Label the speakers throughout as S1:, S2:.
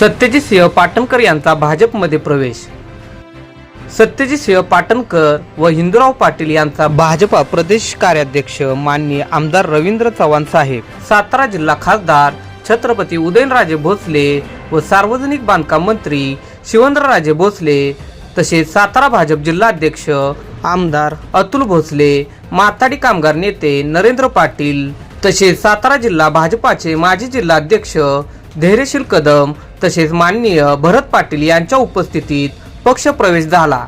S1: सत्यजित सिंह पाटणकर यांचा भाजपमध्ये प्रवेश. सत्यजित सिंह पाटणकर व हिंदूराव पाटील यांचा भाजपा प्रदेश कार्याध्यक्ष माननीय आमदार रवींद्र चव्हाण साहेब सातारा जिल्हा खासदार छत्रपती उदयनराजे भोसले व सार्वजनिक बांधकाम मंत्री शिवेंद्रराजे भोसले तसेच सातारा भाजप जिल्हाध्यक्ष आमदार अतुल भोसले माथाडी कामगार नेते नरेंद्र पाटील तसेच सातारा जिल्हा भाजपाचे माजी जिल्हाध्यक्ष धैर्यशील कदम तसेच माननीय भरत पाटील यांच्या उपस्थितीत पक्षप्रवेश झाला.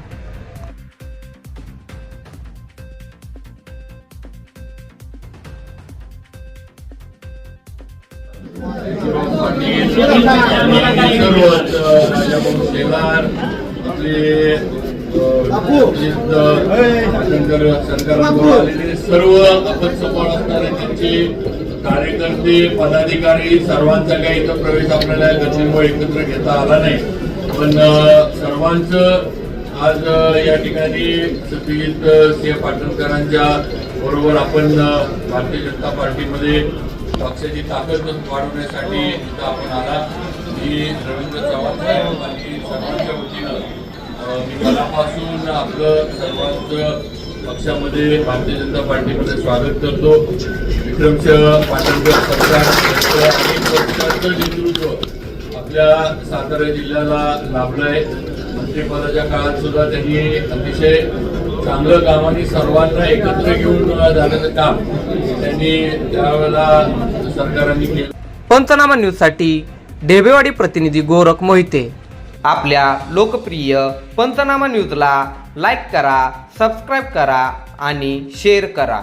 S2: सर्व कार्यकर्ते पदाधिकारी सर्वांचा काही इथं प्रवेश आपल्याला गतीमुळे एकत्र घेता आला नाही. पण सर्वांचं आज या ठिकाणी सत्यजित सिंह पाटणकरांच्या बरोबर आपण भारतीय जनता पार्टीमध्ये पक्षाची ताकद वाढवण्यासाठी इथं आपण आला. मी रवींद्र चव्हाण साहेब आणि सर्वांच्या वतीनं मी मनापासून आपलं सर्वांचं पक्षामध्ये भारतीय जनता पार्टीमध्ये स्वागत करतो. विक्रमसिंह पाटणकर सरकार नेतृत्व आपल्या सातारा जिल्ह्याला लाभलं आहे मंत्रिपदाच्या काळात सुद्धा त्यांनी अतिशय चांगलं काम आणि सर्वांना एकत्र घेऊन जाण्याचं काम त्यांनी त्यावेळेला सरकारांनी केलं.
S1: पंचनामा न्यूजसाठी ढेबेवाडी प्रतिनिधी गोरख मोहिते. आपल्या लोकप्रिय पंचनामा न्यूजला लाईक करा सबस्क्राईब करा आणि शेअर करा.